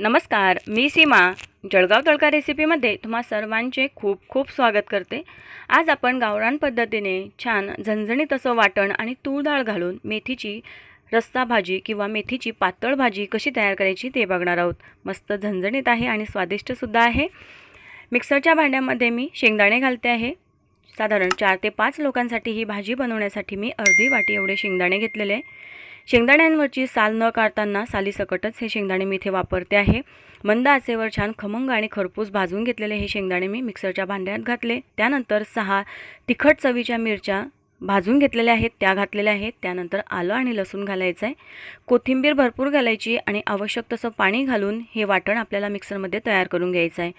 नमस्कार मी सीमा. जळगाव तळका रेसिपीमध्ये तुम्हा सर्वांचे खूप खूप स्वागत करते. आज आपण गावरान पद्धतीने छान झणझणीत असं वाटण आणि तूर डाळ घालून मेथीची रस्सा भाजी किंवा मेथीची पातळ भाजी कशी तयार करायची ते बघणार आहोत. मस्त झणझणीत आहे आणि स्वादिष्टसुद्धा आहे. मिक्सरच्या भांड्यामध्ये मी शेंगदाणे घालते आहे. साधारण चार ते पाच लोकांसाठी ही भाजी बनवण्यासाठी मी अर्धी वाटी एवढे शेंगदाणे घेतलेले आहे. शेंगदाण्यांवरची साल न काढताना सालीसकटच हे शेंगदाणे मी इथे वापरते आहे. मंद आचेवर छान खमंग आणि खरपूस भाजून घेतलेले हे शेंगदाणे मी मिक्सरच्या भांड्यात घातले. त्यानंतर सहा तिखट चवीच्या मिरच्या भाजून घेतलेल्या आहेत त्या घातलेल्या आहेत. त्यानंतर आलं आणि लसूण घालायचं आहे कोथिंबीर भरपूर घालायची आणि आवश्यक तसं पाणी घालून हे वाटण आपल्याला मिक्सरमध्ये तयार करून घ्यायचं आहे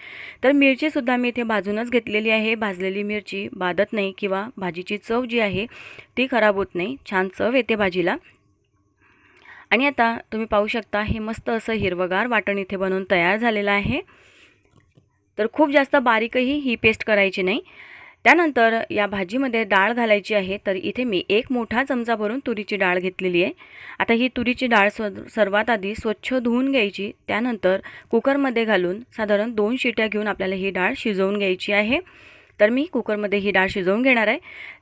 तर मिरचीसुद्धा मी इथे भाजूनच घेतलेली आहे. भाजलेली मिरची बाधत नाही किंवा भाजीची चव जी आहे ती खराब होत नाही. छान चव येते भाजीला. आणि आता तुम्ही पाहू शकता हे मस्त असं हिरवगार वाटण इथे बनवून तयार झालेलं आहे. तर खूप जास्त बारीकही ही पेस्ट करायची नाही. त्यानंतर या भाजीमध्ये डाळ घालायची आहे तर इथे मी एक मोठा चमचा भरून तुरीची डाळ घेतलेली आहे. आता ही तुरीची डाळ स्व सर्वात आधी स्वच्छ धुवून घ्यायची त्यानंतर कुकरमध्ये घालून साधारण दोन शिट्या घेऊन आपल्याला ही डाळ शिजवून घ्यायची आहे. तर मी कुकरमध्ये ही डाळ शिजवून घेणार आहे.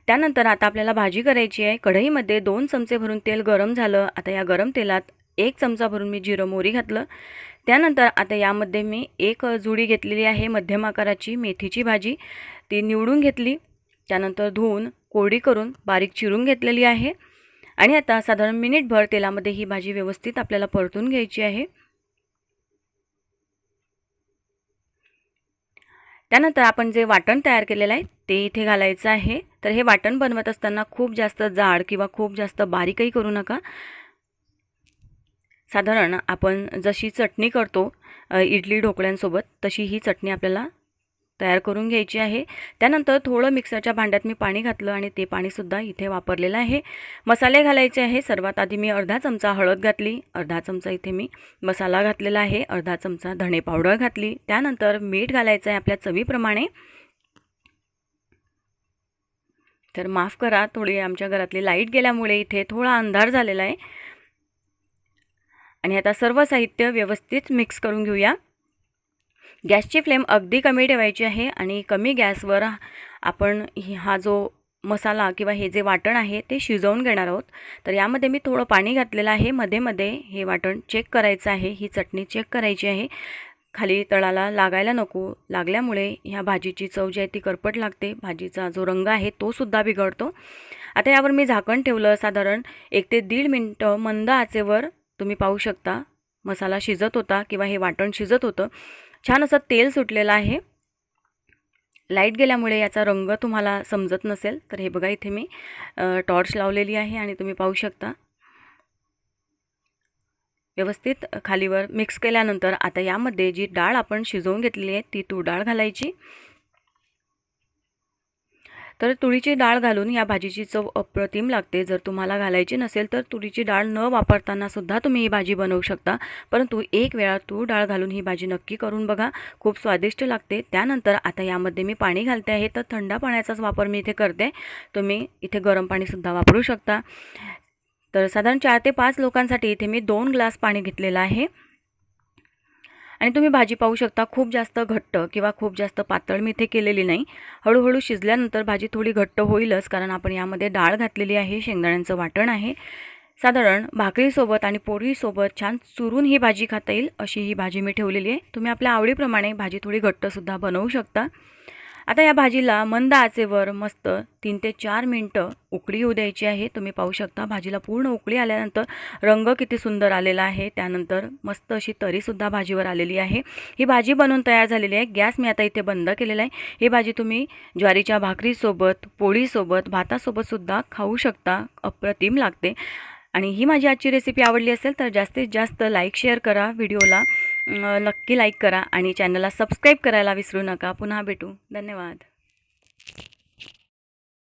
त्यानंतर आता आपल्याला भाजी करायची आहे. कढईमध्ये दोन चमचे भरून तेल गरम झालं. आता या गरम तेलात एक चमचा भरून मी जिरं मोहरी घातलं. त्यानंतर आता यामध्ये मी एक जुडी घेतलेली आहे मध्यम आकाराची मेथीची भाजी. ती निवडून घेतली. त्यानंतर धुवून कोरडी करून बारीक चिरून घेतलेली आहे. आणि आता साधारण मिनिटभर तेलामध्ये ही भाजी व्यवस्थित आपल्याला परतून घ्यायची आहे. त्यानंतर आपण जे वाटण तयार केलेलं आहे ते इथे घालायचं आहे. तर हे वाटण बनवत असताना खूप जास्त जाड किंवा खूप जास्त बारीकही करू नका. साधारण आपण जशी चटणी करतो इडली ढोकळ्यांसोबत तशी ही चटणी आपल्याला तयार करून घ्यायची आहे. त्यानंतर थोडं मिक्सरच्या भांड्यात मी पाणी घातलं आणि ते पाणीसुद्धा इथे वापरलेलं आहे. मसाले घालायचे आहे. सर्वात आधी मी अर्धा चमचा हळद घातली. अर्धा चमचा इथे मी मसाला घातलेला आहे. अर्धा चमचा धणे पावडर घातली. त्यानंतर मीठ घालायचं आहे आपल्या चवीप्रमाणे. तर माफ करा थोडी आमच्या घरातली लाइट गेल्यामुळे इथे थोडा अंधार झालेला आहे. आणि आता सर्व साहित्य व्यवस्थित मिक्स करून घेऊया. गॅसची फ्लेम अगदी कमी ठेवायची आहे आणि कमी गॅसवर आपण हा जो मसाला किंवा हे जे वाटण आहे ते शिजवून घेणार आहोत. तर यामध्ये मी थोडं पाणी घातलेलं आहे. मध्ये मध्ये हे वाटण चेक करायचं आहे. ही चटणी चेक करायची आहे. खाली तळाला लागायला नको. लागल्यामुळे ह्या भाजीची चव जी आहे ती करपट लागते. भाजीचा जो रंग आहे तो सुद्धा बिघडतो. आता यावर मी झाकण ठेवलं. साधारण एक ते दीड मिनटं मंद आचेवर तुम्ही पाहू शकता. मसाला शिजत होता किंवा हे वाटण शिजत होतं. छान असं तेल सुटलेलं आहे. लाइट गेल्यामुळे याचा रंग तुम्हाला समजत नसेल तर हे बघा इथे मी टॉर्च लावलेली आहे आणि तुम्ही पाहू शकता. व्यवस्थित खालीवर मिक्स केल्यानंतर आता यामध्ये जी डाळ आपण शिजवून घेतली आहे ती तूर डाळ घालायची. तर तुरीची डाळ घालून या भाजीची चव अप्रतिम लागते. जर तुम्हाला घालायची नसेल तर तुरीची डाळ न वापरताना सुद्धा तुम्ही ही भाजी बनवू शकता. परंतु एक वेळा तूर डाळ घालून ही भाजी नक्की करून बघा. खूप स्वादिष्ट लागते. त्यानंतर आता यामध्ये मी पाणी घालते आहे. तर थंड पाण्याचाच वापर मी इथे करते. तुम्ही इथे गरम पाणीसुद्धा वापरू शकता. तर साधारण चार ते पाच लोकांसाठी इथे मी दोन ग्लास पाणी घेतलेलं आहे. आणि तुम्ही भाजी पाहू शकता खूप जास्त घट्ट किंवा खूप जास्त पातळ मी इथे केलेली नाही. हळूहळू शिजल्यानंतर भाजी थोडी घट्ट होईलच कारण आपण यामध्ये डाळ घातलेली आहे शेंगदाण्यांचं वाटण आहे. साधारण भाकरीसोबत आणि पोळीसोबत छान चुरून ही भाजी खाता येईल अशी ही भाजी मी ठेवलेली आहे. तुम्ही आपल्या आवडीप्रमाणे भाजी थोडी घट्टसुद्धा बनवू शकता. आता या भाजीला मंद आचेवर मस्त तीन ते चार मिनटं उकळी येऊ द्यायची आहे. तुम्ही पाहू शकता भाजीला पूर्ण उकळी आल्यानंतर रंग किती सुंदर आलेला आहे. त्यानंतर मस्त अशी तरीसुद्धा भाजीवर आलेली आहे. ही भाजी बनवून तयार झालेली आहे. गॅस मी आता इथे बंद केलेला आहे. ही भाजी तुम्ही ज्वारीच्या भाकरीसोबत पोळीसोबत भातासोबतसुद्धा खाऊ शकता. अप्रतिम लागते. आणि ही माझी आजची रेसिपी आवडली असेल तर जास्तीत जास्त लाईक शेअर करा. व्हिडिओला नक्की लाईक करा आणि चॅनलला सबस्क्राईब करायला विसरू नका. पुन्हा भेटू. धन्यवाद.